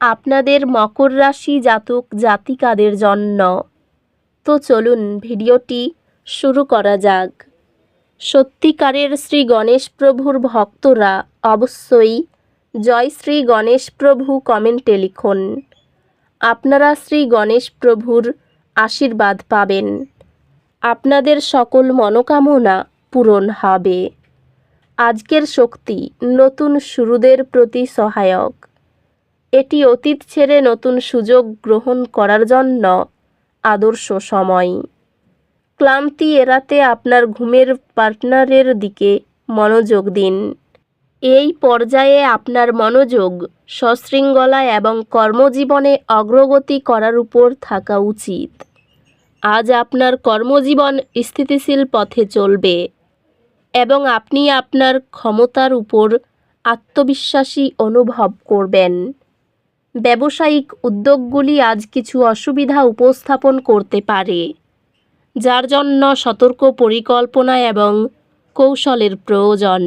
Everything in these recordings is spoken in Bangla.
আপনাদের মকর রাশি জাতক জাতিকাদের জন্য। তো চলুন ভিডিওটি শুরু করা যাক। সত্যিকারের শ্রী গণেশ প্রভুর ভক্তরা অবশ্যই জয় শ্রী গণেশ প্রভু কমেন্টে লিখুন। আপনারা শ্রী গণেশ প্রভুর আশীর্বাদ পাবেন। আপনাদের সকল মনোকামনা পূরণ হবে। আজকের শক্তি নতুন শুরুদের প্রতি সহায়ক। এটি অতীত ছেড়ে নতুন সুযোগ গ্রহণ করার জন্য আদর্শ সময়। ক্লান্তি এড়াতে আপনার ঘুমের পার্টনারের দিকে মনোযোগ দিন। এই পর্যায়ে আপনার মনোযোগ সশৃঙ্খলা এবং কর্মজীবনে অগ্রগতি করার উপর থাকা উচিত। আজ আপনার কর্মজীবন স্থিতিশীল পথে চলবে এবং আপনি আপনার ক্ষমতার উপর আত্মবিশ্বাসী অনুভব করবেন। ব্যবসায়িক উদ্যোগগুলি আজ কিছু অসুবিধা উপস্থাপন করতে পারে, যার জন্য সতর্ক পরিকল্পনা এবং কৌশলের প্রয়োজন।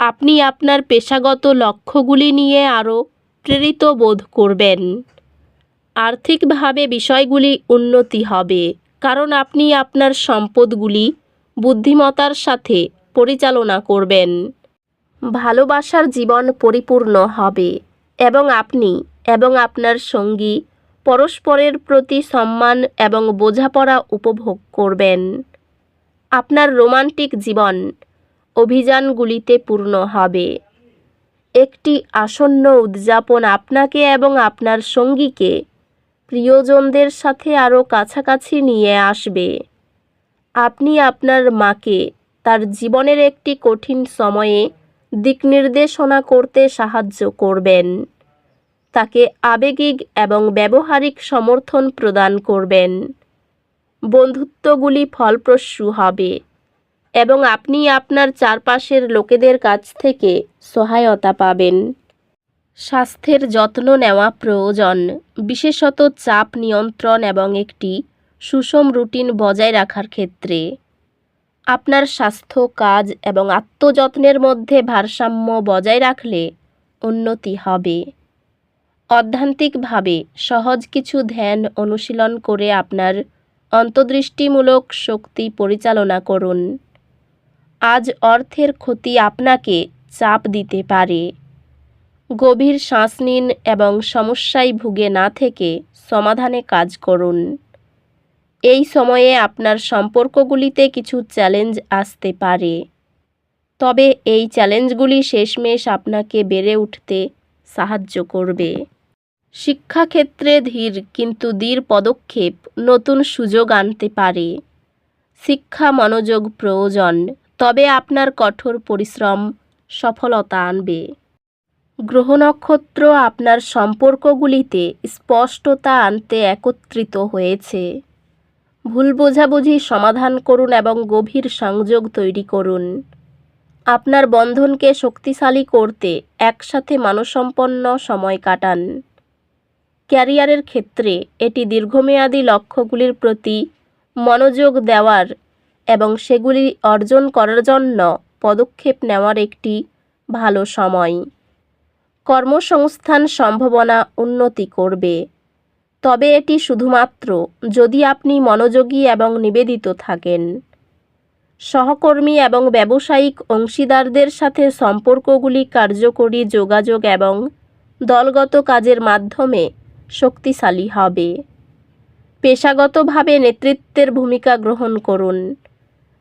আপনি আপনার পেশাগত লক্ষ্যগুলি নিয়ে আরও প্রেরিত বোধ করবেন। আর্থিকভাবে বিষয়গুলি উন্নতি হবে, কারণ আপনি আপনার সম্পদগুলি বুদ্ধিমতার সাথে পরিচালনা করবেন। ভালোবাসার জীবন পরিপূর্ণ হবে। এবং আপনি এবং আপনার সঙ্গী পরস্পরের প্রতি সম্মান এবং বোঝাপড়া উপভোগ করবেন। আপনার রোমান্টিক জীবন অভিযানগুলিতে পূর্ণ হবে। একটি আসন্ন উদযাপন আপনাকে এবং আপনার সঙ্গীকে প্রিয়জনদের সাথে আরও কাছাকাছি নিয়ে আসবে। আপনি আপনার মাকে তার জীবনের একটি কঠিন সময়ে দিক নির্দেশনা করতে সাহায্য করবেন। তাকে আবেগিক এবং ব্যবহারিক সমর্থন প্রদান করবেন। বন্ধুত্বগুলি ফলপ্রসূ হবে এবং আপনি আপনার চারপাশের লোকেদের কাছ থেকে সহায়তা পাবেন। স্বাস্থ্যের যত্ন নেওয়া প্রয়োজন, বিশেষত চাপ নিয়ন্ত্রণ এবং একটি সুষম রুটিন বজায় রাখার ক্ষেত্রে। আপনার স্বাস্থ্য, কাজ এবং আত্মযত্নের মধ্যে ভারসাম্য বজায় রাখলে উন্নতি হবে। অধ্যান্তিকভাবে সহজ কিছু ধ্যান অনুশীলন করে আপনার অন্তর্দৃষ্টিমূলক শক্তি পরিচালনা করুন। আজ অর্থের ক্ষতি আপনাকে চাপ দিতে পারে। গভীর শ্বাস নিন এবং সমস্যায় ভুগে না থেকে সমাধানে কাজ করুন। এই সময়ে আপনার সম্পর্কগুলিতে কিছু চ্যালেঞ্জ আসতে পারে। তবে এই চ্যালেঞ্জগুলি শেষমেশ আপনাকে বেড়ে উঠতে সাহায্য করবে। শিক্ষাক্ষেত্রে ধীর কিন্তু দৃঢ় পদক্ষেপ নতুন সুযোগ আনতে পারে। শিক্ষা মনোযোগ প্রয়োজন, তবে আপনার কঠোর পরিশ্রম সফলতা আনবে। গ্রহ নক্ষত্র আপনার সম্পর্কগুলিতে স্পষ্টতা আনতে একত্রিত হয়েছে। ভুল বোঝাবুঝি সমাধান করুন এবং গভীর সংযোগ তৈরি করুন। আপনার বন্ধনকে শক্তিশালী করতে একসাথে মানসম্পন্ন সময় কাটান। ক্যারিয়ারের ক্ষেত্রে এটি দীর্ঘমেয়াদী লক্ষ্যগুলির প্রতি মনোযোগ দেওয়ার এবং সেগুলি অর্জন করার জন্য পদক্ষেপ নেওয়ার একটি ভালো সময়। কর্মসংস্থান সম্ভাবনা উন্নতি করবে। তবে এটি শুধুমাত্র যদি আপনি মনোযোগী এবং নিবেদিত থাকেন। সহকর্মী এবং ব্যবসায়িক অংশীদারদের সাথে সম্পর্কগুলি কার্যকরী যোগাযোগ এবং দলগত কাজের মাধ্যমে শক্তিশালী হবে। পেশাগতভাবে নেতৃত্বের ভূমিকা গ্রহণ করুন,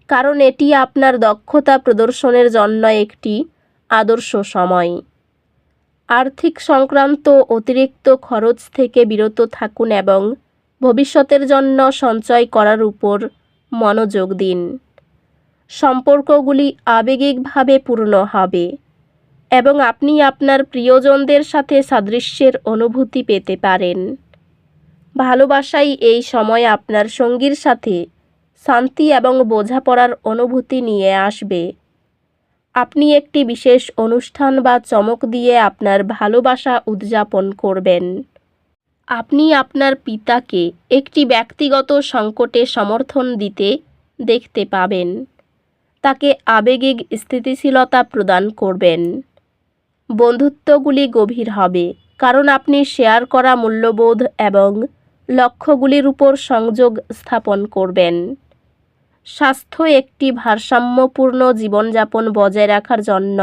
কারণ এটি আপনার দক্ষতা প্রদর্শনের জন্য একটি আদর্শ সময়। আর্থিক সংক্রান্ত অতিরিক্ত খরচ থেকে বিরত থাকুন এবং ভবিষ্যতের জন্য সঞ্চয় করার উপর মনোযোগ দিন। সম্পর্কগুলি আবেগিকভাবে পূর্ণ হবে এবং আপনি আপনার প্রিয়জনদের সাথে সাদৃশ্যের অনুভূতি পেতে পারেন। ভালোবাসাই এই সময় আপনার সঙ্গীর সাথে শান্তি এবং বোঝাপড়ার অনুভূতি নিয়ে আসবে। আপনি একটি বিশেষ অনুষ্ঠান বা চমক দিয়ে আপনার ভালোবাসা উদযাপন করবেন। আপনি আপনার পিতাকে একটি ব্যক্তিগত সংকটে সমর্থন দিতে দেখতে পাবেন। তাকে আবেগিক স্থিতিশীলতা প্রদান করবেন। বন্ধুত্বগুলি গভীর হবে, কারণ আপনি শেয়ার করা মূল্যবোধ এবং লক্ষ্যগুলির উপর সংযোগ স্থাপন করবেন। স্বাস্থ্য একটি ভারসাম্যপূর্ণ জীবনযাপন বজায় রাখার জন্য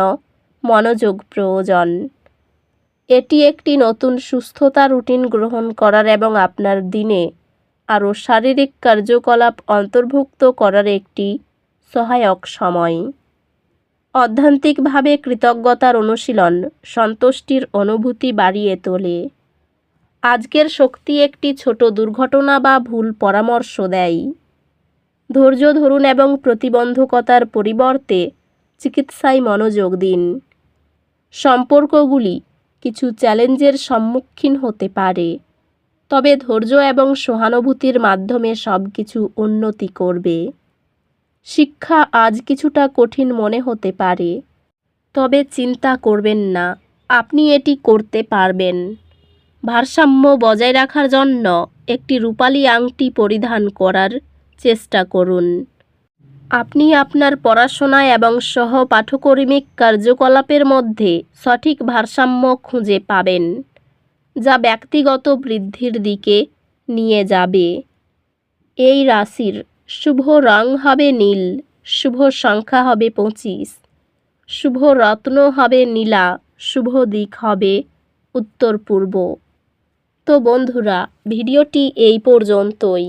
মনোযোগ প্রয়োজন। এটি একটি নতুন সুস্থতা রুটিন গ্রহণ করার এবং আপনার দিনে আরও শারীরিক কার্যকলাপ অন্তর্ভুক্ত করার একটি সহায়ক সময়। অধ্যান্তিকভাবে কৃতজ্ঞতার অনুশীলন সন্তুষ্টির অনুভূতি বাড়িয়ে তোলে। আজকের শক্তি একটি ছোট দুর্ঘটনা বা ভুল পরামর্শ দেয়। ধৈর্য ধরুন এবং প্রতিবন্ধকতার পরিবর্তে চিকিৎসায় মনোযোগ দিন। সম্পর্কগুলি কিছু চ্যালেঞ্জের সম্মুখীন হতে পারে, তবে ধৈর্য এবং সহানুভূতির মাধ্যমে সব কিছু উন্নতি করবে। শিক্ষা আজ কিছুটা কঠিন মনে হতে পারে, তবে চিন্তা করবেন না, আপনি এটি করতে পারবেন। ভারসাম্য বজায় রাখার জন্য একটি রূপালী আংটি পরিধান করার চেষ্টা করুন। আপনি আপনার পড়াশোনা এবং সহ পাঠকর্মিক কার্যকলাপের মধ্যে সঠিক ভারসাম্য খুঁজে পাবেন, যা ব্যক্তিগত বৃদ্ধির দিকে নিয়ে যাবে। এই রাশির শুভ রং হবে নীল, শুভ সংখ্যা হবে পঁচিশ, শুভ রত্ন হবে নীলা, শুভ দিক হবে উত্তর পূর্ব তো বন্ধুরা, ভিডিওটি এই পর্যন্তই।